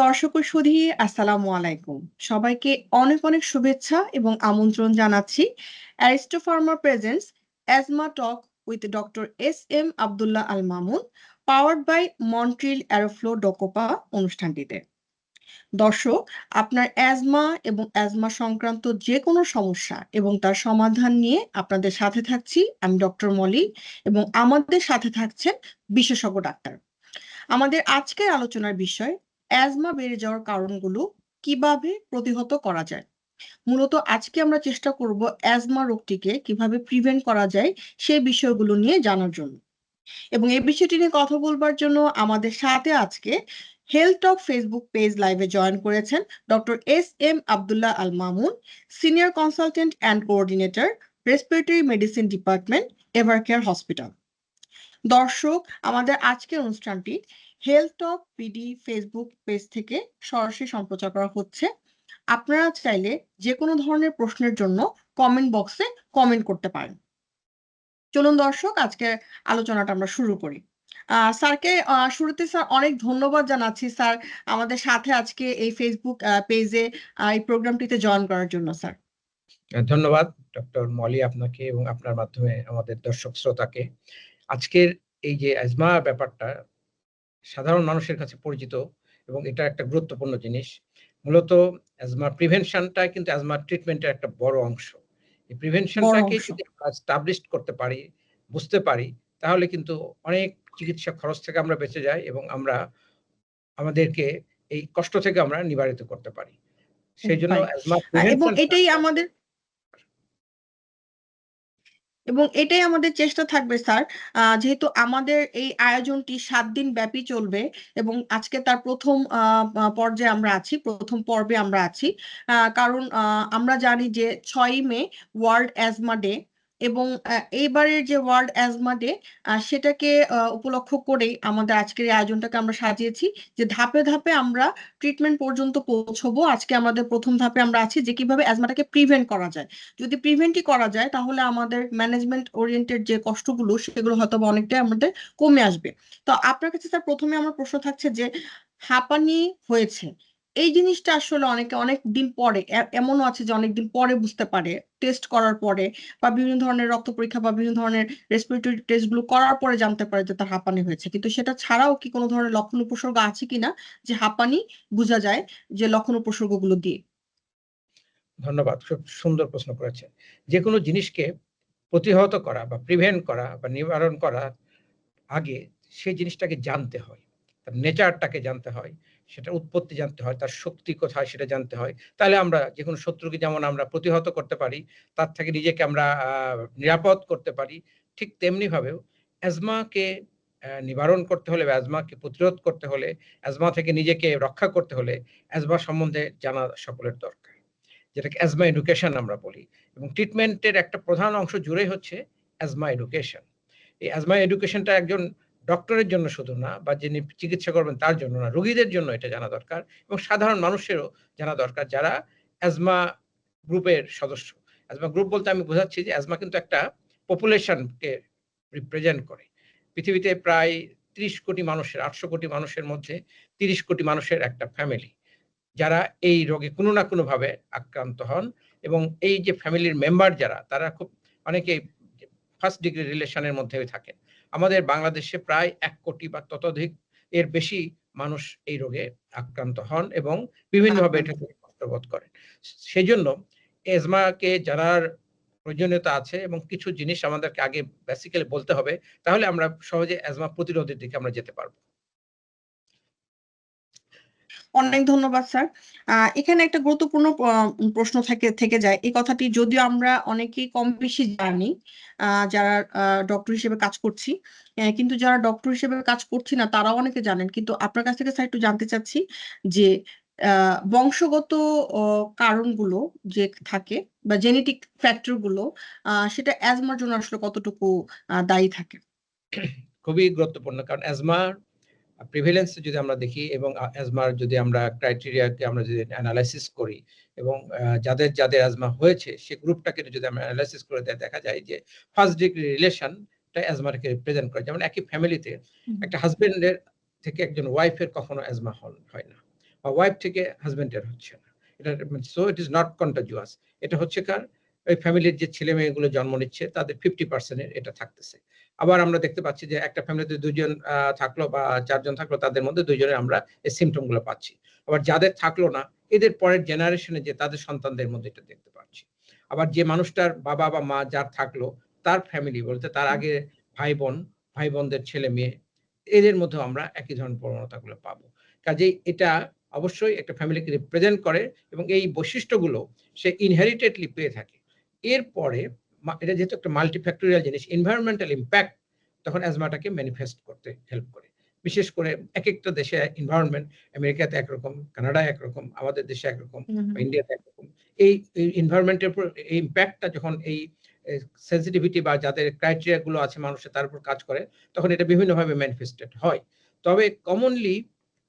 দর্শক সুধী, আসসালামু আলাইকুম। সবাইকে অনেক অনেক শুভেচ্ছা এবং আমন্ত্রণ জানাচ্ছি Aristo pharma asthma talk with doctor S M Abdullah Al Mamun, powered by Montreal Aeroflow ডকোপা অনুষ্ঠানটিতে। দর্শক, আপনার অ্যাজমা এবং অ্যাজমা সংক্রান্ত যে কোনো সমস্যা এবং তার সমাধান নিয়ে আপনাদের সাথে থাকছি আমি ডক্টর মলি এবং আমাদের সাথে থাকছেন বিশেষজ্ঞ ডাক্তার। আমাদের আজকের আলোচনার বিষয় অ্যাজমা বেড়ে যাওয়ার কারণগুলো কীভাবে প্রতিহত করা যায়? মূলত আজকে আমরা চেষ্টা করব অ্যাজমা রোগটিকে কীভাবে প্রিভেন্ট করা যায় সেই বিষয়গুলো নিয়ে জানার জন্য। এবং এই বিষয়টি নিয়ে কথা বলবার জন্য আমাদের সাথে আজকে হেলথ টক ফেসবুক পেজ লাইভে জয়েন করেছেন doctor S M Abdullah Al Mamun senior consultant and coordinator respiratory medicine department Evercare hospital দর্শক, আমাদের আজকের অনুষ্ঠানটি health talk PD Facebook page থেকে সরাসরি সম্প্রচার করা হচ্ছে। আপনারা চাইলে যে কোনো ধরনের প্রশ্নের জন্য কমেন্ট বক্সে কমেন্ট করতে পারেন। চলুন দর্শক আজকে আলোচনাটা আমরা শুরু করি। স্যারকে শুরুতে স্যার অনেক ধন্যবাদ জানাচ্ছি স্যার আমাদের সাথে আজকে এই ফেসবুক পেজে এই প্রোগ্রামটিতে জয়েন করার জন্য, স্যার। ধন্যবাদ ডক্টর মলি আপনাকে এবং আপনার মাধ্যমে আমাদের দর্শক শ্রোতাকে। আজকের এই যে অ্যাজমা ব্যাপারটা সাধারণ মানুষের কাছে পরিচিত এবং এটা একটা গুরুত্বপূর্ণ জিনিস। মূলত অ্যাজমা প্রিভেনশনটা কিন্তু অ্যাজমা ট্রিটমেন্টের একটা বড় অংশ। এই প্রিভেনশনটাকে যদি আমরা স্টাবলিশ করতে পারি বুঝতে পারি তাহলে কিন্তু অনেক চিকিৎসা খরচ থেকে আমরা বেঁচে যাই এবং আমরা আমাদেরকে এই কষ্ট থেকে আমরা নিবারিত করতে পারি। সেই জন্য এবং এটাই আমাদের এবং এটাই আমাদের চেষ্টা থাকবে, স্যার। যেহেতু আমাদের এই আয়োজনটি সাত দিন ব্যাপী চলবে এবং আজকে তার প্রথম পর্যায়ে আমরা আছি, প্রথম পর্বে আমরা আছি। কারণ আমরা জানি যে ছয়ই মে, ওয়ার্ল্ড অ্যাজমা ডে এবং এইবারের যে ওয়ার্ল্ড অ্যাজমা ডে সেটাকে উপলক্ষ করেই আমাদের আজকের এই আয়োজনটাকে আমরা সাজিয়েছি যে ধাপে ধাপে আমরা ট্রিটমেন্ট পর্যন্ত পৌঁছবো। আজকে আমাদের প্রথম ধাপে আমরা আছি যে কীভাবে অ্যাজমাটাকে প্রিভেন্ট করা যায়। যদি প্রিভেন্টই করা যায়, তাহলে আমাদের ম্যানেজমেন্ট ওরিয়েন্টেড যে কষ্টগুলো, সেগুলো হয়তো অনেকটাই আমাদের কমে আসবে। তো আপনার কাছে স্যার প্রথমে আমার প্রশ্ন থাকছে যে হাঁপানি হয়েছে এই জিনিসটা আসলে অনেকে, অনেক দিন পরে এমনও আছে যে অনেক দিন পরে বুঝতে পারে। টেস্ট করার পরে বা বিভিন্ন ধরনের রক্ত পরীক্ষা বা বিভিন্ন ধরনের রেসপিরেটরি টেস্টগুলো করার পরে জানতে পারে যে তার হাঁপানি হয়েছে। কিন্তু সেটা ছাড়াও কি কোনো ধরনের লক্ষণ উপসর্গ আছে কিনা যে হাঁপানি বোঝা যায় যে লক্ষণ উপসর্গগুলো দিয়ে? ধন্যবাদ, খুব সুন্দর প্রশ্ন করেছেন। যে কোনো জিনিসকে প্রতিহত করা বা প্রিভেন্ট করা বা নিবারণ করা আগে সেই জিনিসটাকে জানতে হয়। তার নেচারটাকে জানতে হয়। সেটা উৎপত্তি জানতে হয়, তার শক্তি কোথায় সেটা জানতে হয়। তাহলে আমরা যে কোনো শত্রুকে যেমন আমরা প্রতিহত করতে পারি, তার থেকে নিজেকে আমরা নিরাপদ করতে পারি, ঠিক তেমনিভাবেও অ্যাজমাকে নিবারণ করতে হলে অ্যাজমাকে প্রতিরোধ করতে হলে, অ্যাজমা থেকে নিজেকে রক্ষা করতে হলে অ্যাজমা সম্বন্ধে জানা সকলের দরকার। যেটাকে অ্যাজমা এডুকেশন আমরা বলি এবং ট্রিটমেন্টের একটা প্রধান অংশ জুড়ে হচ্ছে অ্যাজমা এডুকেশন। এই অ্যাজমা এডুকেশনটা একজন ডক্টরের জন্য শুধু না, বা যিনি চিকিৎসা করবেন তার জন্য না, রোগীদের জন্য এটা জানা দরকার এবং সাধারণ মানুষেরও জানা দরকার যারা অ্যাজমা গ্রুপের সদস্য। অ্যাজমা গ্রুপ বলতে আমি বোঝাচ্ছি যে অ্যাজমা কিন্তু একটা পপুলেশনকে রিপ্রেজেন্ট করে। পৃথিবীতে প্রায় ত্রিশ কোটি মানুষের, আটশো কোটি মানুষের মধ্যে তিরিশ কোটি মানুষের একটা ফ্যামিলি যারা এই রোগে কোনো না কোনোভাবে আক্রান্ত হন এবং এই যে ফ্যামিলির মেম্বার যারা, তারা খুব অনেকে ফার্স্ট ডিগ্রি রিলেশনের মধ্যে থাকেন আমাদের বাংলাদেশে প্রায় এক কোটি বা ততোধিক এর বেশি মানুষ এই রোগে আক্রান্ত হন এবং বিভিন্নভাবে এটাকে কষ্টবোধ করেন। সেই জন্য এজমাকে জানার প্রয়োজনীয়তা আছে এবং কিছু জিনিস আমাদেরকে আগে বেসিক্যালি বলতে হবে তাহলে আমরা সহজে এজমা প্রতিরোধের দিকে আমরা যেতে পারব। অনেক ধন্যবাদ, স্যার। এখানে একটা গুরুত্বপূর্ণ প্রশ্ন থেকে থেকে যায়। এই কথাটি যদিও আমরা অনেকেই কম বেশি জানি যারা ডক্টর হিসেবে কাজ করছি কিন্তু যারা ডক্টর হিসেবে কাজ করছি না, তারাও অনেকে জানেন। কিন্তু আপনার কাছ থেকে, স্যার, একটু জানতে চাচ্ছি যে বংশগত কারণগুলো যে থাকে বা জেনেটিক ফ্যাক্টরগুলো সেটা অ্যাজমার জন্য আসলে কতটুকু দায়ী থাকে? খুবই গুরুত্বপূর্ণ। কারণ অ্যাজমার প্রিভিলেন্স যদি আমরা দেখি এবং অ্যাজমার যদি আমরা ক্রাইটেরিয়াকে আমরা যদি অ্যানালাইসিস করি এবং যাদের যাদের অ্যাজমা হয়েছে সে গ্রুপটাকে যদি আমরা অ্যানালাইসিস করে দেয় দেখা যায় যে ফার্স্ট ডিগ্রি অ্যাজমাকে রিপ্রেজেন্ট করে। যেমন একই ফ্যামিলিতে একটা হাজবেন্ডের থেকে একজন ওয়াইফের কখনো অ্যাজমা হয় না বা ওয়াইফ থেকে হাজবেন্ডের হচ্ছে না। এটা so it is not contagious এটা হচ্ছে কার? ওই ফ্যামিলির যে ছেলে মেয়েগুলো জন্ম নিচ্ছে তাদের ফিফটি পার্সেন্টের এটা থাকতেছে। আবার আমরা দেখতে পাচ্ছি যে একটা ফ্যামিলিতে দুজন থাকল বা চারজন থাকল তাদের মধ্যে দুজনে আমরা এই সিমটমগুলো পাচ্ছি। আবার যাদের থাকল না এদের পরের জেনারেশনে যে তাদের সন্তানদের মধ্যে এটা দেখতে পাচ্ছি। আবার যে মানুষটার বাবা বা মা যার থাকল তার ফ্যামিলি বলতে তার আগে ভাই বোন ভাই বোনদের ছেলে মেয়ে এদের মধ্যেও আমরা একই ধরনের প্রবণতাগুলো পাবো। কাজেই এটা অবশ্যই একটা ফ্যামিলিকে রিপ্রেজেন্ট করে এবং এই বৈশিষ্ট্যগুলো সে ইনহেরিটেডলি পেয়ে থাকে। এরপরে এটা যেহেতু একটা মাল্টিফ্যাক্টোরিয়াল জিনিস এনভায়রনমেন্টাল ইম্প্যাক্ট তখন অ্যাজমাটাকে ম্যানিফেস্ট করতে হেল্প করে। বিশেষ করে এক একটা দেশে এনভায়রনমেন্ট আমেরিকাতে একরকম কানাডায় একরকম আমাদের দেশে একরকম বা ইন্ডিয়াতে একরকম। এই এনভায়রনমেন্টের উপর এই ইম্প্যাক্টটা যখন এই সেন্সিটিভিটি বা যাদের ক্রাইটেরিয়া গুলো আছে মানুষের তার উপর কাজ করে তখন এটা বিভিন্নভাবে ম্যানিফেস্টেড হয়। তবে কমনলি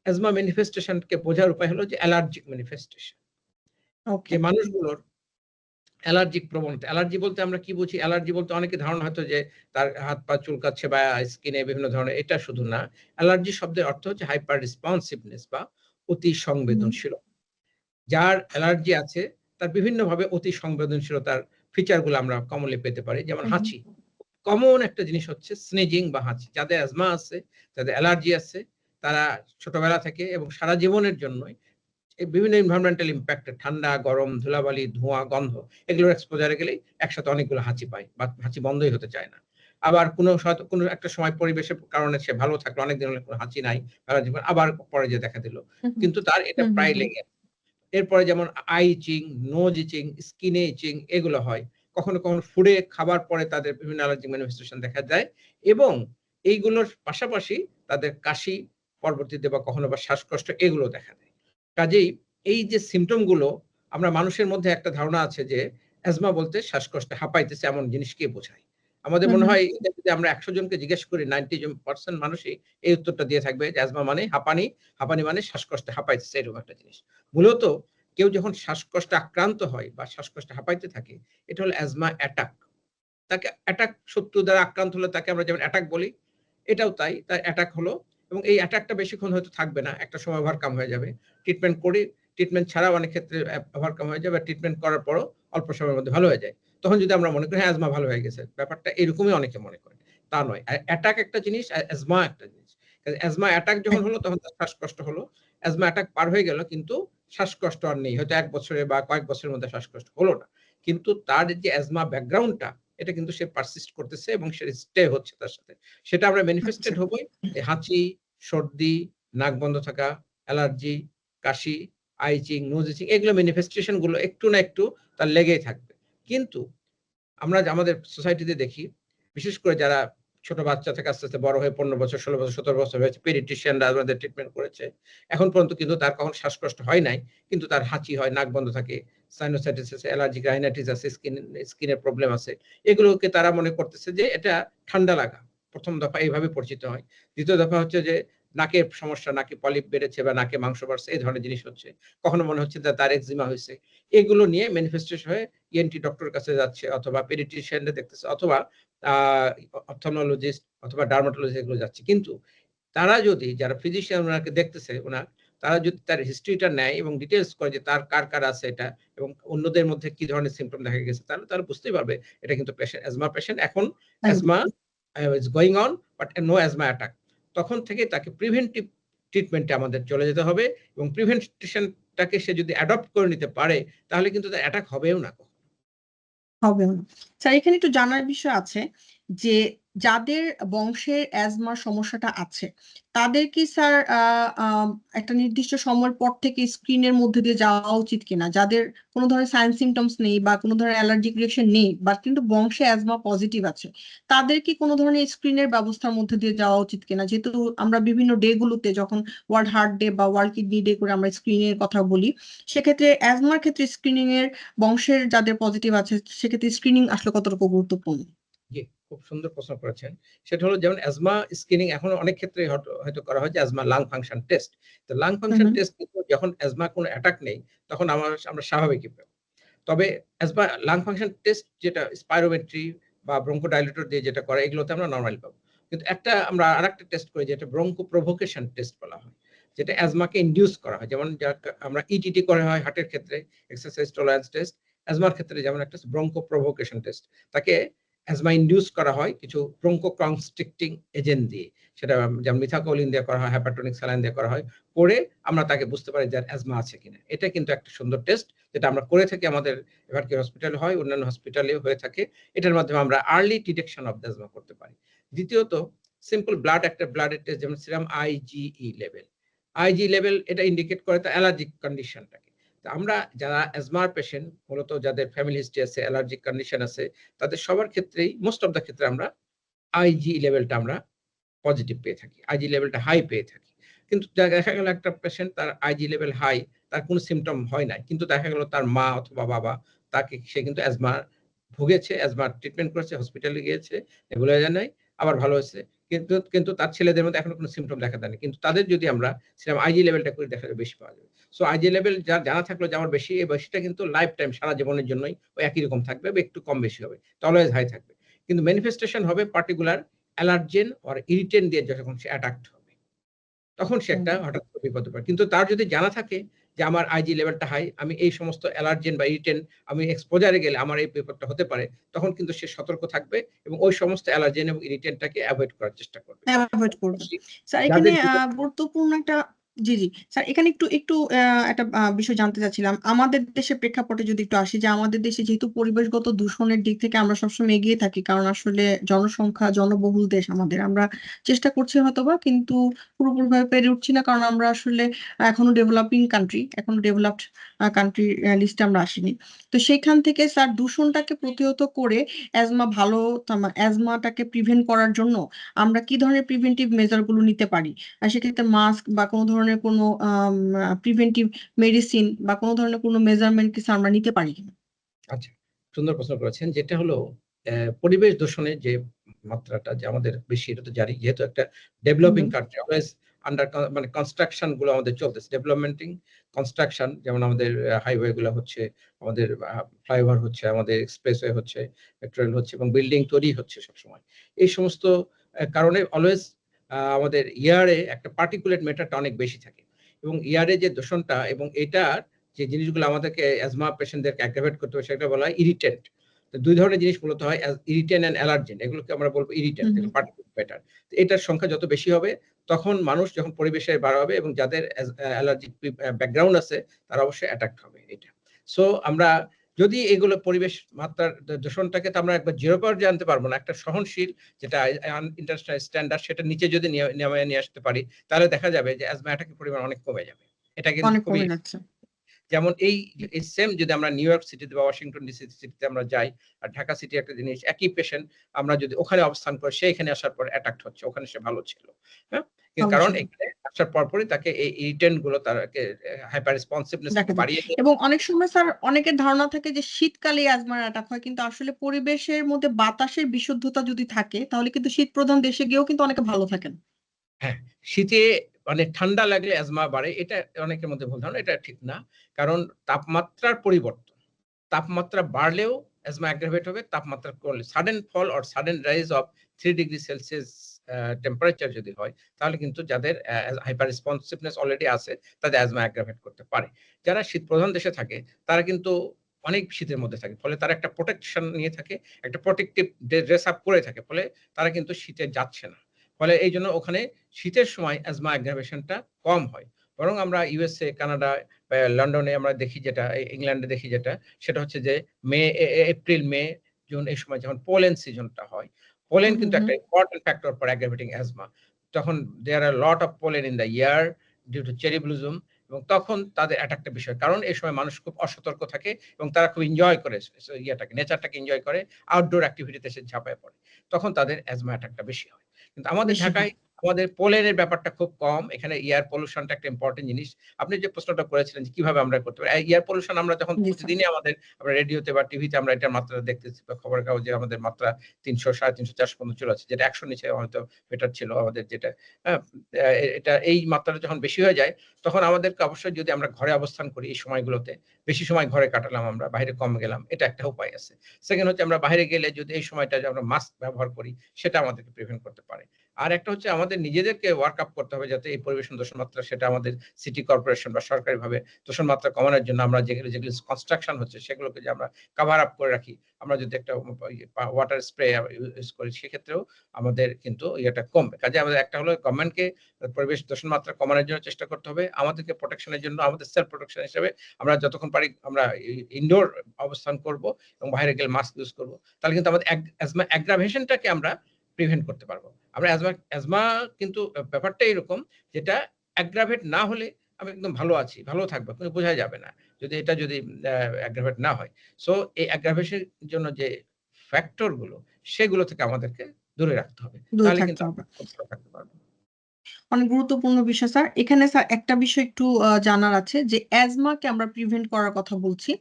অ্যাজমা ম্যানিফেস্টেশনকে বোঝার উপায় হলো যে অ্যালার্জিক ম্যানিফেস্টেশন ওকে যে মানুষগুলোর অ্যালার্জিক প্রবণতা। অ্যালার্জি বলতে আমরা কি বুঝি? অ্যালার্জি বলতে অনেকে ধারণা হয়তো যে তার হাত পা চুলকাচ্ছে বা স্কিনে বিভিন্ন ধরনের এটা শুধু না। অ্যালার্জি শব্দের অর্থ হচ্ছে হাইপার রেসপন্সিভনেস বা অতি সংবেদনশীল। যার অ্যালার্জি আছে তার বিভিন্নভাবে অতি সংবেদনশীলতার ফিচারগুলো আমরা কমনলি পেতে পারি যেমন হাঁচি। কমন একটা জিনিস হচ্ছে স্নেজিং বা হাঁচি। যাদের অ্যাজমা আছে যাদের অ্যালার্জি আছে তারা ছোটবেলা থেকে এবং সারা জীবনের জন্যই বিভিন্ন এনভায়রনমেন্টাল ইম্প্যাক্টে ঠান্ডা গরম ধুলাবালি ধোঁয়া গন্ধ এগুলোর এক্সপোজারে গেলেই একসাথে অনেকগুলো হাঁচি পায় বা হাঁচি বন্ধই হতে চায় না। আবার কোনো কোনো একটা সময় পরিবেশের কারণে সে ভালো থাকল অনেকদিন হলে কোনো হাঁচি নাই ভালো জীবন আবার পরে যে দেখা দিল। কিন্তু তার এটা প্রায় লেগে এরপরে যেমন আই ইচিং নোজ ইচিং স্কিনে ইচিং এগুলো হয়। কখনো কখনো ফুডে খাবার পরে তাদের বিভিন্ন অ্যালার্জিক ম্যানিফেস্টেশন দেখা যায় এবং এইগুলোর পাশাপাশি তাদের কাশি পরবর্তীতে বা কখনো বা শ্বাসকষ্ট এগুলো দেখা দেয়। কাজেই এই যে সিমটমগুলো আমরা মানুষের মধ্যে একটা ধারণা আছে যে অ্যাজমা বলতে শ্বাসকষ্টে হাঁপাইতেছে এমন জিনিসকে বোঝায়? আমাদের মনে হয় যদি আমরা একশো জনকে জিজ্ঞেস করি নাইনটি পার্সেন্ট মানুষই এই উত্তরটা দিয়ে থাকবে যে অ্যাজমা মানে হাঁপানি হাঁপানি মানে শ্বাসকষ্টে হাঁপাইতেছে এরকম একটা জিনিস। মূলত কেউ যখন শ্বাসকষ্টে আক্রান্ত হয় বা শ্বাসকষ্টে হাঁপাইতে থাকে এটা হলো অ্যাজমা অ্যাটাক তাকে অ্যাটাক শত্রু দ্বারা আক্রান্ত হলে তাকে আমরা যেমন অ্যাটাক বলি এটাও তাই। তার অ্যাটাক হলো এবং এই অ্যাটাকটা বেশিক্ষণ হয়তো থাকবে না। একটা সময় ওভারকাম হয়ে যাবে। ট্রিটমেন্ট করি ট্রিটমেন্ট ছাড়াও অনেক ক্ষেত্রে ওভারকাম হয়ে যাবে ট্রিটমেন্ট করার পরও অল্প সময়ের মধ্যে ভালো হয়ে যায়। তখন যদি আমরা মনে করি হ্যাঁ অ্যাজমা ভালো হয়ে গেছে। ব্যাপারটা এরকমই অনেকে মনে করে তা নয়। অ্যাটাক একটা জিনিস অ্যাজমা একটা জিনিস। অ্যাজমা অ্যাটাক যখন হলো তখন তার শ্বাসকষ্ট হলো। অ্যাজমা অ্যাটাক পার হয়ে গেল কিন্তু শ্বাসকষ্ট আর নেই। হয়তো এক বছরে বা কয়েক বছরের মধ্যে শ্বাসকষ্ট হলো না। কিন্তু তার যে অ্যাজমা ব্যাকগ্রাউন্ডটা এটা কিন্তু সে পারসিস্ট করতেছে এবং সে স্টে হচ্ছে তার সাথে। সেটা আমরা ম্যানিফেস্টেড আচ্ছা। হবই। হাঁচি সর্দি, নাক বন্ধ থাকা, অ্যালার্জি, কাশি আইচিং নোজ ইচিং এগুলো ম্যানিফেস্টেশনগুলো একটু না একটু তার লেগেই থাকবে। কিন্তু আমরা আমাদের সোসাইটিতে দেখি, বিশেষ করে যারা ছোট বাচ্চা থেকে আস্তে আস্তে বড় হয়ে পনেরো বছর, ষোলো বছর, সতেরো বছর হয়েছে পেডিটিশিয়ানরা আমাদের ট্রিটমেন্ট করেছে। এখন পর্যন্ত কিন্তু তার কখন শ্বাসকষ্ট হয় নাই, কিন্তু তার হাঁচি হয়, নাক বন্ধ থাকে সাইনোসাইটিস আছে অ্যালার্জিক রাইনাইটিস আছে স্কিন স্কিনের প্রবলেম আছে। এগুলোকে তারা মনে করতেছে যে এটা ঠান্ডা লাগা। প্রথম দফা এইভাবে পরিচিত হয়। দ্বিতীয় দফা হচ্ছে যে নাকের সমস্যা নাকে পলিপ বেড়েছে বা নাকে মাংস বাড়ছে এই ধরনের জিনিস হচ্ছে। কখনো মনে হচ্ছে যে তার এক্সিমা হয়েছে। এগুলো নিয়ে ম্যানিফেস্টেশন হয়ে ইএনটি ডক্টরের কাছে যাচ্ছে অথবা পেডিটিশিয়ানরা দেখতেছে অথবা অপথমনোলজিস্ট অথবা ডার্মাটোলজিস্ট এগুলো যাচ্ছে। কিন্তু তারা যদি যারা ফিজিশিয়ান ওনাকে দেখতেছে ওনার তারা যদি তার হিস্ট্রিটা নেয় এবং ডিটেলস করে যে তার কার কার আছে এটা এবং অন্যদের মধ্যে কি ধরনের সিমটম দেখা গেছে তাহলে তারা বুঝতেই পারবে এটা কিন্তু পেশেন্ট অ্যাজমা পেশেন্ট এখন asthma is going on but no asthma attack তখন থেকে তাকে প্রিভেন্টিভ ট্রিটমেন্টে আমাদের চলে যেতে হবে এবং প্রিভেন্টেশনটাকে সে যদি অ্যাডপ্ট করে নিতে পারে, তাহলে কিন্তু তার অ্যাটাক হবেও না। হবে না স্যার, এখানে একটু জানার বিষয় আছে যে যাদের বংশের অ্যাজমার সমস্যাটা আছে, তাদের কি স্যার একটা নির্দিষ্ট সময়ের পর থেকে স্ক্রিনের মধ্যে দিয়ে যাওয়া উচিত কিনা? যাদের কোনো ধরনের সাইন সিমটমস নেই বা কোনো ধরনের অ্যালার্জিক রিয়েকশন নেই বা কিন্তু বংশে অ্যাজমা পজিটিভ আছে, তাদের কি কোনো ধরনের স্ক্রিনের ব্যবস্থার মধ্যে দিয়ে যাওয়া উচিত কিনা? যেহেতু আমরা বিভিন্ন ডে গুলোতে যখন ওয়ার্ল্ড হার্ট ডে বা ওয়ার্ল্ড কিডনি ডে করে আমরা স্ক্রিনের কথা বলি, সেক্ষেত্রে অ্যাজমার ক্ষেত্রে স্ক্রিনিং এর বংশের যাদের পজিটিভ আছে, সেক্ষেত্রে স্ক্রিনিং আসলে কতটুকু গুরুত্বপূর্ণ? খুব সুন্দর প্রশ্ন করেছেন। সেটা হলো যেমন অ্যাজমা স্ক্রিনিং এখন অনেক ক্ষেত্রে হয়তো করা হয় যে অ্যাজমা লাং ফাংশন টেস্ট তো লাং ফাংশন টেস্ট যখন অ্যাজমা কোনো অ্যাটাক নেই তখন আমার আমরা স্বাভাবিকই পাবো। তবে অ্যাজমা লাং ফাংশন টেস্ট যেটা স্পাইরোমেট্রি বা ব্রঙ্কোডাইলেটর দিয়ে যেটা করে এগুলোতে আমরা নর্মাল পাবো। কিন্তু একটা আমরা আরেকটা টেস্ট করি যেটা ব্রঙ্কো প্রভোকেশন টেস্ট বলা হয় যেটা অ্যাজমাকে ইনডিউস করা হয়। যেমন আমরা ইটিটি করা হয় হার্টের ক্ষেত্রে এক্সারসাইজ টলারেন্স টেস্ট অ্যাজমার ক্ষেত্রে যেমন একটা ব্রঙ্কো প্রভোকেশন টেস্ট তাকে অ্যাজমা ইনডিউস করা হয় কিছু ব্রঙ্কো কনস্ট্রিক্টিং এজেন্ট দিয়ে। সেটা যেমন মিথাকোলিন দিয়ে করা হয় হ্যাপাটোনিক স্যালাইন দিয়ে করা হয়, করে আমরা তাকে বুঝতে পারি যার অ্যাজমা আছে কিনা। এটা কিন্তু একটা সুন্দর টেস্ট যেটা আমরা করে থাকি আমাদের এবার কি হসপিটালে হয়, অন্যান্য হসপিটালে হয়ে থাকে। এটার মাধ্যমে আমরা আর্লি ডিটেকশন অফ অ্যাজমা করতে পারি। দ্বিতীয়ত সিম্পল ব্লাড একটা ব্লাডের টেস্ট যেমন serum IgE level IG level এটা ইন্ডিকেট করে তো অ্যালার্জিক কন্ডিশনটাকে আমরা যারা অ্যাজমার পেশেন্ট মূলত যাদের ফ্যামিলি হিস্ট্রি আছে অ্যালার্জিক কন্ডিশন আছে, তাদের সবার ক্ষেত্রেই মোস্ট অফ দ্য ক্ষেত্রে আমরা আইজি লেভেলটা আমরা পজিটিভ পেয়ে থাকি আইজি লেভেলটা হাই পেয়ে থাকি। কিন্তু দেখা গেল একটা পেশেন্ট তার আইজি লেভেল হাই তার কোনো সিমটম হয় না কিন্তু দেখা গেল তার মা অথবা বাবা, তাকে সে কিন্তু অ্যাজমা ভুগেছে অ্যাজমার ট্রিটমেন্ট করেছে হসপিটালে গিয়েছে, এগুলো জানাই, আবার ভালো হয়েছে। কিন্তু কিন্তু তার ছেলেদের মধ্যে এখনও কোনো সিমটম দেখা দেয়নি। কিন্তু তাদের যদি আমরা সেরকম আইজি লেভেলটা করে দেখা যাবে বেশি পাওয়া যাবে। সো আইজি লেভেল যা জানা থাকল যে আমার বেশি এই বেশিটা কিন্তু লাইফ টাইম সারা জীবনের জন্যই ওই একই রকম থাকবে বা একটু কম বেশি হবে। অলওয়েজ হাই থাকবে। কিন্তু ম্যানিফেস্টেশন হবে পার্টিকুলার অ্যালার্জেন অর ইরিটেন দিয়ে যখন সে অ্যাটাক্ট হবে তখন সে একটা হঠাৎ করে বিপদে পড়ে কিন্তু তার যদি জানা থাকে যে আমার আইজি লেভেলটা হাই আমি এই সমস্ত অ্যালার্জেন বা ইরিটেন আমি এক্সপোজারে গেলে আমার এই পেপারটা হতে পারে তখন কিন্তু সে সতর্ক থাকবে এবং ওই সমস্ত অ্যালার্জেন এবং ইরিটেনটাকে অ্যাভয়েড করার চেষ্টা করবে। অ্যাভয়েড করবে। স্যার এখানে গুরুত্বপূর্ণ একটা জি জি। স্যার, এখানে একটু একটু একটা বিষয় জানতে চাচ্ছিলাম। আমাদের দেশের প্রেক্ষাপটে যদি একটু আসি, যে আমাদের দেশে যেহেতু পরিবেশগত দূষণের দিক থেকে আমরা সবসময় এগিয়ে থাকি, কারণ আসলে জনসংখ্যা, জনবহুল দেশ আমাদের, আমরা চেষ্টা করছি হয়তোবা, কিন্তু পুরোপুরিভাবে পেরে উঠছি না, কারণ আমরা আসলে এখনও ডেভেলপিং কান্ট্রি এখনও ডেভেলপড কান্ট্রি লিস্টে আমরা আসিনি। তো সেইখান থেকে স্যার দূষণটাকে প্রতিহত করে অ্যাজমা ভালো অ্যাজমাটাকে প্রিভেন্ট করার জন্য আমরা কি ধরনের প্রিভেন্টিভ মেজারগুলো নিতে পারি? আর সেক্ষেত্রে মাস্ক বা কোনো ধরনের কোনো প্রিভেন্টিভ মেডিসিন বা কোনো ধরনের কোনো মেজারমেন্ট কি স্যার আমরা নিতে পারি আচ্ছা সুন্দর প্রশ্ন করেছেন। যেটা হলো পরিবেশ দূষণের যে মাত্রাটা যে আমাদের বেশি এটা তো জানি যেহেতু একটা ডেভেলপিং কান্ট্রি অলওয়েজ আন্ডার মানে কনস্ট্রাকশনগুলো আমাদের চলতেছে ডেভেলপমেন্টিং কনস্ট্রাকশন যেমন আমাদের হাইওয়ে গুলো হচ্ছে আমাদের ফ্লাইওভার হচ্ছে আমাদের এক্সপ্রেসওয়ে হচ্ছে রেল হচ্ছে এবং বিল্ডিং তৈরি হচ্ছে সবসময়। এই সমস্ত কারণে অলওয়েজ আমাদের ইয়ারে একটা পার্টিকুলেট ম্যাটারটা অনেক বেশি থাকে এবং ইয়ারে যে দূষণটা এবং এটার যে জিনিসগুলো আমাদেরকে অ্যাজমা পেশেন্টদেরকে অ্যাগ্রাভেট করতে হবে সেটা বলা হয় ইরিটেন্ট তো দুই ধরনের জিনিস মূলত হয় ইরিটেন অ্যান্ড অ্যালার্জেন এগুলোকে আমরা বলব ইরিটেন্ট। পার্টিকুলার ম্যাটার এটার সংখ্যা যত বেশি হবে তখন মানুষ যখন পরিবেশে হবে এবং যাদের অ্যালার্জিক ব্যাকগ্রাউন্ড আছে তারা অবশ্যই অ্যাটাক হবে এটা। সো আমরা যদি এগুলো পরিবেশ মাত্রার দূষণটাকে তো আমরা একবার জিরো পাওয়ার জানতে পারব না। একটা সহনশীল যেটা ইন্টারন্যাশনাল স্ট্যান্ডার্ড সেটা নিচে যদি নিয়ে- আসতে পারি তাহলে দেখা যাবে যে অ্যাজমা অ্যাটাকের পরিমাণ অনেক কমে যাবে। এটা কিন্তু খুবই যেমন এই সেম যদি আমরা নিউ ইয়র্ক সিটিতে বা ওয়াশিংটন ডিসি সিটিতে আমরা যাই আর ঢাকা সিটি একটা জিনিস একই পেশেন্ট আমরা যদি ওখানে অবস্থান করে সে এখানে আসার পর অ্যাটাক হচ্ছে ওখানে সে ভালো ছিল হ্যাঁ? কারণ এখানে আসার পরপরই তাকে এই ইরিটেন্টগুলো তাকে হাইপার রেসপন্সিভনেস বাড়িয়ে এবং অনেক সময় স্যার অনেকের ধারণা থাকে যে শীতকালে অ্যাজমার অ্যাটাক হয় কিন্তু আসলে পরিবেশের মধ্যে বাতাসের বিশুদ্ধতা যদি থাকে তাহলে কিন্তু শীত প্রধান দেশে গিয়েও কিন্তু অনেকে ভালো থাকেন। হ্যাঁ শীতে মানে ঠান্ডা লাগলে অ্যাজমা বাড়ে, এটা অনেকের মধ্যে ভুল ধারণা, এটা ঠিক না। কারণ তাপমাত্রার পরিবর্তন, তাপমাত্রা বাড়লেও অ্যাজমা অ্যাগ্রাভেট হবে, তাপমাত্রা করলে sudden fall or sudden rise of three degree Celsius temperature যদি হয়, তাহলে কিন্তু যাদের হাইপার রেসপন্সিভনেস অলরেডি আছে, তাদের অ্যাজমা অ্যাগ্রাভেট করতে পারে। যারা শীত প্রধান দেশে থাকে, তারা কিন্তু অনেক শীতের মধ্যে থাকে, ফলে তারা একটা প্রোটেকশন নিয়ে থাকে, একটা প্রোটেক্টিভ ড্রেস আপ করে থাকে, ফলে তারা কিন্তু শীতে যাচ্ছে না। ফলে এই জন্য ওখানে শীতের সময় অ্যাজমা অ্যাগ্রাভেশনটা কম হয়। বরং আমরা ইউএসএ কানাডা লন্ডনে আমরা দেখি যেটা এই- ইংল্যান্ডে দেখি যেটা সেটা হচ্ছে যে মে এপ্রিল মে জুন এই সময় যখন পোলেন সিজনটা হয় পোলেন কিন্তু একটা important factor for aggravating asthma তখন there are lot of pollen in the year due to cherry blossom এবং তখন তাদের অ্যাটাকটা বিষয় কারণ এই সময় মানুষ খুব অসতর্ক থাকে এবং তারা খুব এনজয় করে ইয়েটাকে নেচারটাকে এনজয় করে আউটডোর অ্যাক্টিভিটিতে সে ঝাঁপায় পড়ে। তখন তাদের অ্যাজমা অ্যাটাকটা বেশি হয়। কিন্তু আমাদের বেশি হয়। ঢাকায় আমাদের পোলেনের ব্যাপারটা খুব কম। এখানে এয়ার পলিউশনটা একটা ইম্পর্টেন্ট জিনিস। আপনি যে প্রশ্নটা করেছিলেন যে কীভাবে আমরা করতে পারি এয়ার পলিউশন আমরা যখন প্রতিদিনই আমাদের আমরা রেডিওতে বা টিভিতে আমরা এটার মাত্রা দেখতেছি বা খবরের কাগজে আমাদের মাত্রা তিনশো সাড়ে তিনশো চারশো পর্যন্ত চলে আছে যেটা একশো নিচে হয়তো বেটার ছিল আমাদের যেটা। হ্যাঁ, এটা এই মাত্রাটা যখন বেশি হয়ে যায় তখন আমাদেরকে অবশ্যই যদি আমরা ঘরে অবস্থান করি এই সময়গুলোতে বেশি সময় ঘরে কাটালাম আমরা বাইরে কম গেলাম এটা একটা উপায় আছে। সেকেন্ড হচ্ছে আমরা বাইরে গেলে যদি এই সময়টা আমরা মাস্ক ব্যবহার করি সেটা আমাদেরকে প্রিভেন্ট করতে পারে। আর একটা হচ্ছে আমাদের নিজেদেরকে ওয়ার্ক আপ করতে হবে যাতে এই পরিবেশন দূষণ মাত্রা সেটা আমাদের সিটি কর্পোরেশন বা সরকারিভাবে দূষণ মাত্রা কমানোর জন্য আমরা যেগুলো যেগুলো কনস্ট্রাকশন হচ্ছে সেগুলোকে যে আমরা কাভার আপ করে রাখি, আমরা যদি একটা ওয়াটার স্প্রে ইউজ করি সেক্ষেত্রেও আমাদের কিন্তু ইয়েটা কমবে। কাজে আমাদের একটা হলো গভর্নমেন্টকে পরিবেশ দূষণ মাত্রা কমানোর জন্য চেষ্টা করতে হবে, আমাদেরকে প্রোটেকশনের জন্য, আমাদের সেলফ প্রোটেকশন হিসেবে আমরা যতক্ষণ পারি আমরা ইনডোর অবস্থান করব এবং বাইরে গেলে মাস্ক ইউজ করব। তাহলে কিন্তু আমাদের অ্যাজমা অ্যাগ্রাভেশনটাকে আমরা প্রিভেন্ট করতে পারব। আমরা অ্যাজমা অ্যাজমা কিন্তু ব্যাপারটা এরকম যেটা অ্যাগ্রাভেট না হলে আমি একদম ভালো আছি ভালো থাকব কিন্তু বোঝা যাবে না। যদি এটা যদি অ্যাগ্রাভেট না হয়। সো এই অ্যাগ্রাভেশনের জন্য যে ফ্যাক্টরগুলো সেগুলো থেকে আমাদেরকে দূরে রাখতে হবে। তাহলে কিন্তু থাকতে পারব। অনেক গুরুত্বপূর্ণ বিষয়, স্যার। এখানে, স্যার, একটা বিষয় একটু জানার আছে যে অ্যাজমাকে আমরা প্রিভেন্ট করার কথা বলছি।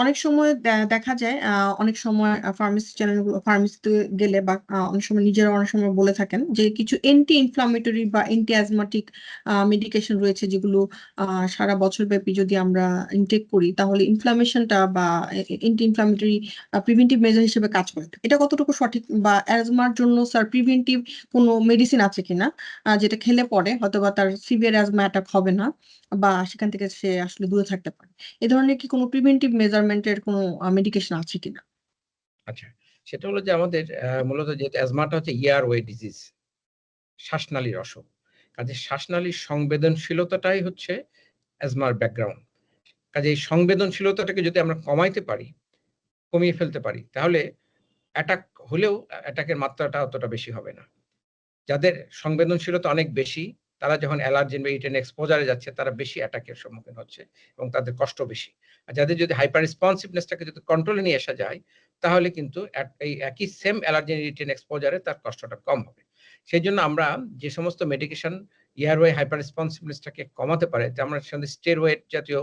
অনেক সময় দেখা যায় অনেক সময় ফার্মেসি চ্যানেলগুলো ফার্মেসিতে গেলে বা অনেক সময় নিজেরা অনেক সময় বলে থাকেন যে, কিছু এন্টি ইনফ্লামেটরি বা এন্টি অ্যাজমাটিক মেডিকেশন রয়েছে যেগুলো সারা বছর ব্যাপী যদি আমরা ইনটেক করি, তাহলে ইনফ্লামেশনটা বা এন্টি ইনফ্লামেটরি প্রিভেন্টিভ মেজার হিসেবে কাজ করে। এটা কতটুকু সঠিক বা অ্যাজমার জন্য, স্যার প্রিভেন্টিভ কোনো মেডিসিন আছে কিনা? যেটা খেলে পরে হয়তোবা তার সিভিয়ার অ্যাজমা অ্যাটাক হবে না বা সেখান থেকে সে আসলে দূরে থাকতে পারে। এ ধরনের কি কোনো প্রিভেন্টিভ মেজারমেন্টের কোনো মেডিকেশন আছে কিনা? আচ্ছা সেটা হলো যে আমাদের মূলত যে অ্যাজমাটা হচ্ছে ইয়ার ওয়ে ডিজিজ শ্বাসনালীর অসুখ। কাজে শ্বাসনালীর সংবেদনশীলতাটাই হচ্ছে অ্যাজমার ব্যাকগ্রাউন্ড কাজে এই সংবেদনশীলতাটাকে যদি আমরা কমাইতে পারি, কমিয়ে ফেলতে পারি, তাহলে অ্যাটাক হলেও অ্যাটাকের মাত্রাটা অতটা বেশি হবে না। যাদের সংবেদনশীলতা অনেক বেশি, তারা যখন অ্যালার্জেন বা ইটেন এক্সপোজারে যাচ্ছে, তারা বেশি অ্যাটাকের সম্মুখীন হচ্ছে এবং তাদের কষ্ট বেশি। আর যাদের যদি হাইপার রেসপন্সিভনেসটাকে যদি কন্ট্রোলে নিয়ে আসা যায়, তাহলে কিন্তু এই একই সেম অ্যালার্জেন ইটেন এক্সপোজারে তার কষ্টটা কম হবে। সেই জন্য আমরা যে সমস্ত মেডিকেশন ইয়ারওয়ে হাইপার রেসপন্সিভনেসটাকে কমাতে পারে তে আমরা সাথে স্টেরয়েড জাতীয়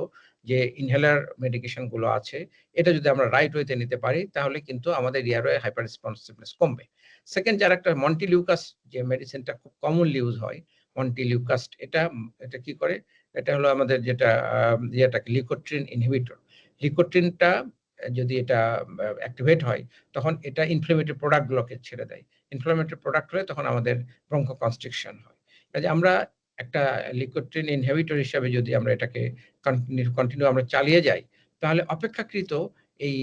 যে ইনহেলার মেডিকেশনগুলো আছে, এটা যদি আমরা রাইট ওয়েতে নিতে পারি, তাহলে কিন্তু আমাদের ইয়ারওয়ে হাইপার রেসপন্সিভনেস কমবে। সেকেন্ড যার একটা মন্টিলিউকাস যে মেডিসিনটা খুব কমনলি ইউজ হয় মন্টিলিউকাস্ট এটা এটা কি করে? এটা হলো আমাদের যেটা আহ, ইয়েটাকে লিকোট্রিন ইনহিবিটর লিকোট্রিনটা যদি এটা অ্যাক্টিভেট হয় তখন এটা ইনফ্লেমেটরি প্রোডাক্টগুলোকে ছেড়ে দেয়। ইনফ্লেমেটরি প্রোডাক্ট হলে তখন আমাদের ব্রঙ্কো কনস্ট্রিকশন হয়। কাজে আমরা একটা লিকোট্রিন ইনহিবিটর হিসাবে যদি আমরা এটাকে কন্টিনিউ আমরা চালিয়ে যাই তাহলে অপেক্ষাকৃত এই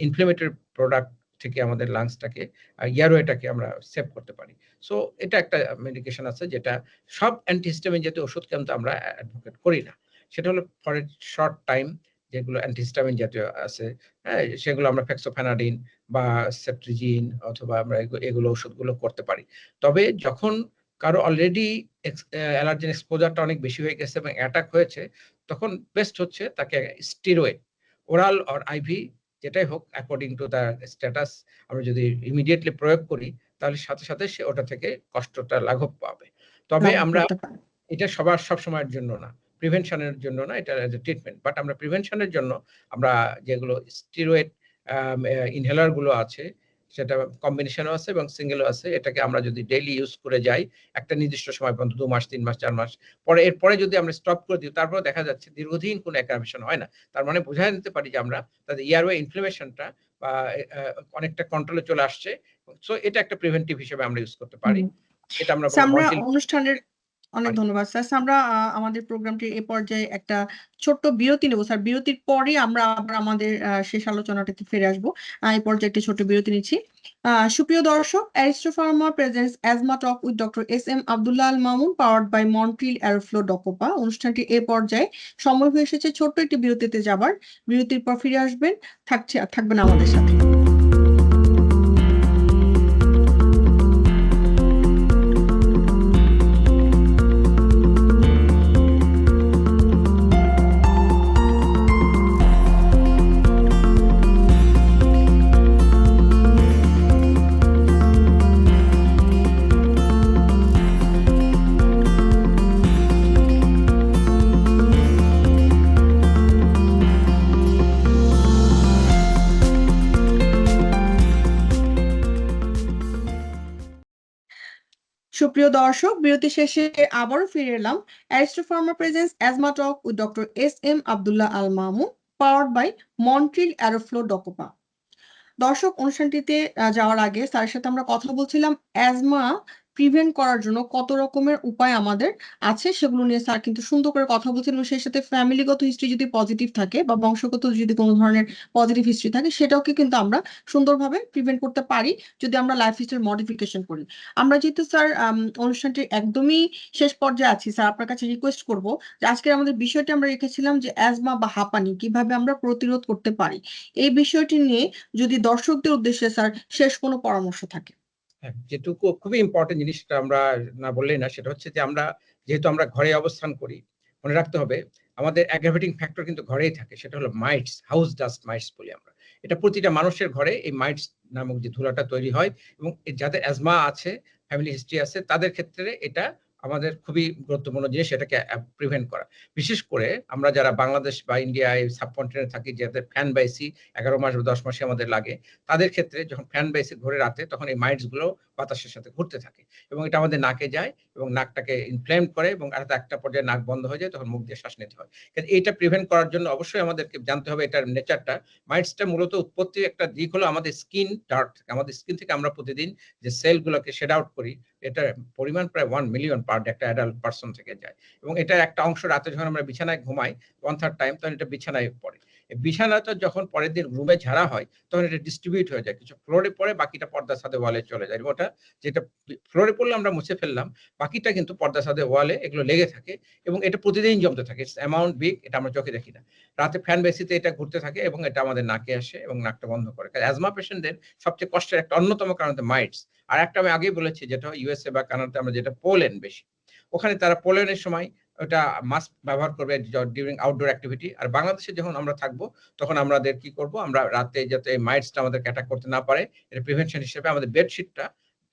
ইনফ্লেমেটরি প্রোডাক্ট থেকে আমাদের লাংসটাকে ইয়ারওয়েটাকে আমরা সেভ করতে পারি। সো এটা একটা মেডিকেশন আছে যেটা সব অ্যান্টিস্টামিন জাতীয় ওষুধ কিন্তু আমরা অ্যাডভোকেট করি না। সেটা হলো ফর এ শর্ট টাইম যেগুলো অ্যান্টিস্টামিন জাতীয় আছে হ্যাঁ সেগুলো আমরা ফেক্সোফেনাডিন বা সেট্রিজিন অথবা আমরা এগু- এগুলো ওষুধগুলো করতে পারি। তবে যখন কারও অলরেডি অ্যালার্জেন এক্সপোজারটা অনেক বেশি হয়ে গেছে এবং অ্যাটাক হয়েছে, তখন বেস্ট হচ্ছে তাকে স্টিরয়েড ওরাল অর আইভি যেটাই হোক অ্যাকর্ডিং টু দ্য স্ট্যাটাস আমরা যদি ইমিডিয়েটলি প্রয়োগ করি তাহলে সাথে সাথে সে ওটা থেকে কষ্টটা লাঘব পাবে। তবে আমরা এটা সবার সব সময়ের জন্য না। প্রিভেনশনের জন্য না এটা ট্রিটমেন্ট বাট আমরা প্রিভেনশনের জন্য আমরা যেগুলো স্টিরয়েড ইনহেলারগুলো আছে সেটা কম্বিনেশনও আছে এবং সিঙ্গেলও আছে। এটাকে আমরা যদি ডেইলি ইউজ করে যাই একটা নির্দিষ্ট সময় পর্যন্ত দু মাস তিন মাস চার মাস পরে এরপরে যদি আমরা স্টপ করে দিই তারপরে দেখা যাচ্ছে দীর্ঘদিন কোনো অ্যাগ্রাভেশন হয় না। তার মানে বোঝা নিতে পারি যে আমরা তাদের ইয়ারওয়ে ইনফ্লেমেশনটা বা অনেকটা কন্ট্রোলে চলে আসছে। সো এটা একটা প্রিভেন্টিভ হিসেবে আমরা ইউজ করতে পারি। এটা আমরা অনুষ্ঠানের অনেক ধন্যবাদ। স্যার আমরা আমাদের প্রোগ্রামটি এ পর্যায়ে একটা ছোট্ট বিরতি নেব। স্যার বিরতির পরে আমরা আবার আমাদের শেষ আলোচনাটাতে ফিরে আসব। এই পর্যায়ে একটি ছোট্ট বিরতি নিচ্ছি। সুপ্রিয় দর্শক Aristo pharma presents asthma talk with doctor S M Abdullah Al Mamun powered by Montreal Aeroflow ডকোপা। অনুষ্ঠানটি এ পর্যায়ে সময় হয়ে এসেছে ছোট্ট একটি বিরতিতে যাবার। বিরতির পর ফিরে আসবেন থাকছে থাকবেন আমাদের সাথে। দর্শক, বিরতি শেষে আবারও ফিরে এলাম। Aristo pharma presents asthma talk with doctor S M Abdullah Al Mamun powered by Montreal Aeroflow ডকোপা দর্শক, অনুষ্ঠানটিতে যাওয়ার আগে স্যারের সাথে আমরা কথা বলছিলাম অ্যাজমা প্রিভেন্ট করার জন্য কত রকমের উপায় আমাদের আছে সেগুলো নিয়ে স্যার কিন্তু সুন্দর করে কথা বলছেন এবং সেই সাথে ফ্যামিলিগত হিস্ট্রি যদি পজিটিভ থাকে বা বংশগত যদি কোনো ধরনের পজিটিভ হিস্ট্রি থাকে সেটাকে কিন্তু আমরা সুন্দরভাবে প্রিভেন্ট করতে পারি যদি আমরা লাইফ হিস্ট্রি মডিফিকেশন করি। আমরা যেহেতু স্যার অনুষ্ঠানটি একদমই শেষ পর্যায়ে আছি স্যার আপনার কাছে রিকোয়েস্ট করব যে আজকের আমাদের বিষয়টি আমরা রেখেছিলাম যে অ্যাজমা বা হাঁপানি কীভাবে আমরা প্রতিরোধ করতে পারি। এই বিষয়টি নিয়ে যদি দর্শকদের উদ্দেশ্যে স্যার শেষ কোনো পরামর্শ থাকে। যেটুকু খুবই ইম্পর্টেন্ট জিনিসটা আমরা না বললেই না সেটা হচ্ছে যে আমরা যেহেতু আমরা ঘরে অবস্থান করি, মনে রাখতে হবে আমাদের অ্যাগ্রাভেটিং ফ্যাক্টর কিন্তু ঘরেই থাকে, সেটা হলো মাইটস হাউস ডাস্ট মাইটস বলি আমরা। এটা প্রতিটা মানুষের ঘরে এই মাইটস নামক যে ধুলাটা তৈরি হয় এবং যাদের অ্যাজমা আছে ফ্যামিলি হিস্ট্রি আছে, তাদের ক্ষেত্রে এটা আমাদের খুবই গুরুত্বপূর্ণ জিনিস এটাকে প্রিভেন্ট করা। বিশেষ করে আমরা যারা বাংলাদেশ বা ইন্ডিয়ায় সাবকন্টিনেন্টে থাকি, যাদের ফ্যান বাইসি এগারো মাস বা দশ মাসে আমাদের লাগে, তাদের ক্ষেত্রে যখন ফ্যান বাইসি ঘুরে রাতে, তখন এই মাইটসগুলো বাতাসের সাথে ঘুরতে থাকে এবং এটা আমাদের নাকে যায় এবং নাকটাকে ইনফ্লেম করে এবং আর একটা পর্যায়ে নাক বন্ধ হয়ে যায়, তখন মুখ দিয়ে শ্বাস নিতে হয়। কিন্তু এইটা প্রিভেন্ট করার জন্য অবশ্যই আমাদেরকে জানতে হবে এটার নেচারটা মাইটসটা মূলত উৎপত্তির একটা দিক হলো আমাদের স্কিন ডার্ট আমাদের স্কিন থেকে আমরা প্রতিদিন যে সেলগুলোকে শেড আউট করি এটার পরিমাণ প্রায় ওয়ান মিলিয়ন পার একটা অ্যাডাল্ট পার্সন থেকে যায়। এবং এটার একটা অংশ রাতে যখন আমরা বিছানায় ঘুমাই ওয়ান থার্ড টাইম তখন এটা বিছানায় পড়ে। বিছানাটা যখন পরের দিন রুমে ঝাড়া হয়, তখন এটা ডিস্ট্রিবিউট হয়ে যায়। কিছু ফ্লোরে পড়ে, বাকিটা পর্দার সাথে ওয়ালে চলে যায়। ওটা যেটা ফ্লোরে পড়লে আমরা মুছে ফেললাম, বাকিটা কিন্তু পর্দার সাথে ওয়ালে এগুলো লেগে থাকে এবং এটা প্রতিদিন জমতে থাকে। অ্যামাউন্ট বিগ এটা আমরা চোখে দেখি না। রাতে ফ্যান বেসিতে এটা ঘুরতে থাকে এবং এটা আমাদের নাকে আসে এবং নাকটা বন্ধ করে। অ্যাজমা পেশেন্টদের সবচেয়ে কষ্টের একটা অন্যতম কারণ হচ্ছে মাইটস আর একটা আমি আগেই বলেছি, যেটা ইউএসএ বা কানাডাতে আমরা যেটা পোলেন বেশি। ওখানে তারা পোলেনের সময় ওটা মাস্ক ব্যবহার করবে ডিউরিং আউটডোর অ্যাক্টিভিটি আর বাংলাদেশে যখন আমরা থাকব, তখন আমাদের কি করব? আমরা রাতে যাতে মাইটসটা আমাদের অ্যাটাক করতে না পারে, এটা প্রিভেনশন হিসেবে আমাদের বেডশিটটা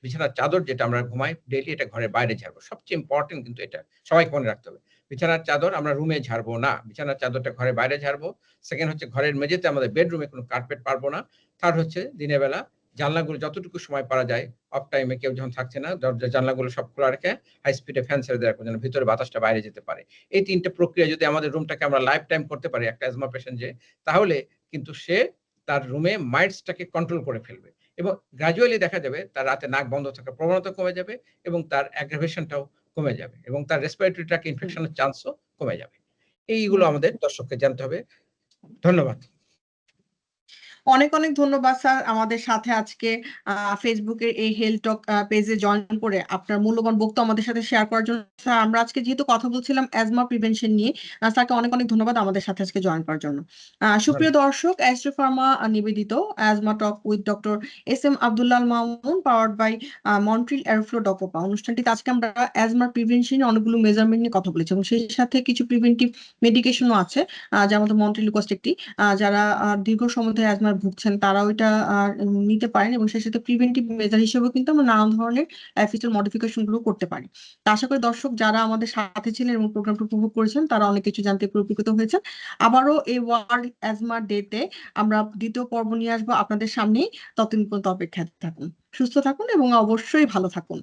বিছানার চাদর যেটা আমরা ঘুমাই ডেইলি এটা ঘরে বাইরে ঝাড়বো। সবচেয়ে ইম্পর্টেন্ট কিন্তু এটা। সবাইকে মনে রাখতে হবে। বিছানার চাদর আমরা রুমে ঝাড়বো না। বিছানার চাদরটা ঘরে বাইরে ঝাড়বো। সেকেন্ড হচ্ছে ঘরের মেঝেতে আমাদের বেডরুমে কোনো কার্পেট পারব না। থার্ড হচ্ছে দিনের বেলা জানলাগুলো যতটুকু সময় পারা যায় অফ টাইমে কেউ যখন থাকছে না দরজা জানলাগুলো সব খোলা রেখে হাই স্পিডে ফ্যান ছেড়ে দেওয়া যেন ভিতরে বাতাসটা বাইরে যেতে পারে। এই তিনটে প্রক্রিয়া যদি আমাদের রুমটাকে আমরা লাইফ টাইম করতে পারি একটা অ্যাজমা পেশেন্ট যে তাহলে কিন্তু সে তার রুমে মাইন্ডসটাকে কন্ট্রোল করে ফেলবে এবং গ্রাজুয়ালি দেখা যাবে তার রাতে নাক বন্ধ থাকার প্রবণতা কমে যাবে এবং তার অ্যাগ্রাভেশনটাও কমে যাবে এবং তার রেসপিরেটরি ট্র্যাক ইনফেকশনের চান্সও কমে যাবে। এইগুলো আমাদের দর্শককে জানতে হবে। ধন্যবাদ। অনেক অনেক ধন্যবাদ স্যার আমাদের সাথে আজকে ফেসবুকের এই হেলথ টক পেজে জয়েন করে আপনার মূল্যবান বক্তব্য আমাদের সাথে শেয়ার করার জন্য। স্যার আমরা আজকে যেহেতু কথা বলছিলাম অ্যাজমা প্রিভেনশন নিয়ে স্যারকে অনেক অনেক ধন্যবাদ আমাদের সাথে আজকে জয়েন করার জন্য। সুপ্রিয় দর্শক অ্যাস্ট্রো ফার্মা নিবেদিত asthma talk with doctor S M Abdullah Mamun powered by Montreal airflow ডকোপা অনুষ্ঠানটিতে আজকে আমরা অ্যাজমার প্রিভেনশন অনেকগুলো মেজারমেন্ট নিয়ে কথা বলেছি এবং সেই সাথে কিছু প্রিভেন্টিভ মেডিকেশনও আছে যার মধ্যে মন্ট্রিল কোস্ট একটি আহ, যারা দীর্ঘ সময় ধরে অ্যাজমার ভুগছেন, তারা ওইটা নিতে পারেন এবং সেই সাথে প্রিভেন্টিভ মেজার হিসেবেও কিন্তু আমরা নানান ধরনের লাইফস্টাইল মডিফিকেশনগুলো করতে পারি। তা আশা করি দর্শক যারা আমাদের সাথে ছিলেন এবং প্রোগ্রামটা উপভোগ করেছেন, তারা অনেক কিছু জানতে উপকৃত হয়েছেন। আবারও এই ওয়ার্ল্ড অ্যাজমা ডেতে আমরা দ্বিতীয় পর্ব নিয়ে আসব। আপনাদের সামনেই ততদিন পর্যন্ত অপেক্ষায় থাকুন। সুস্থ থাকুন এবং অবশ্যই ভালো থাকুন।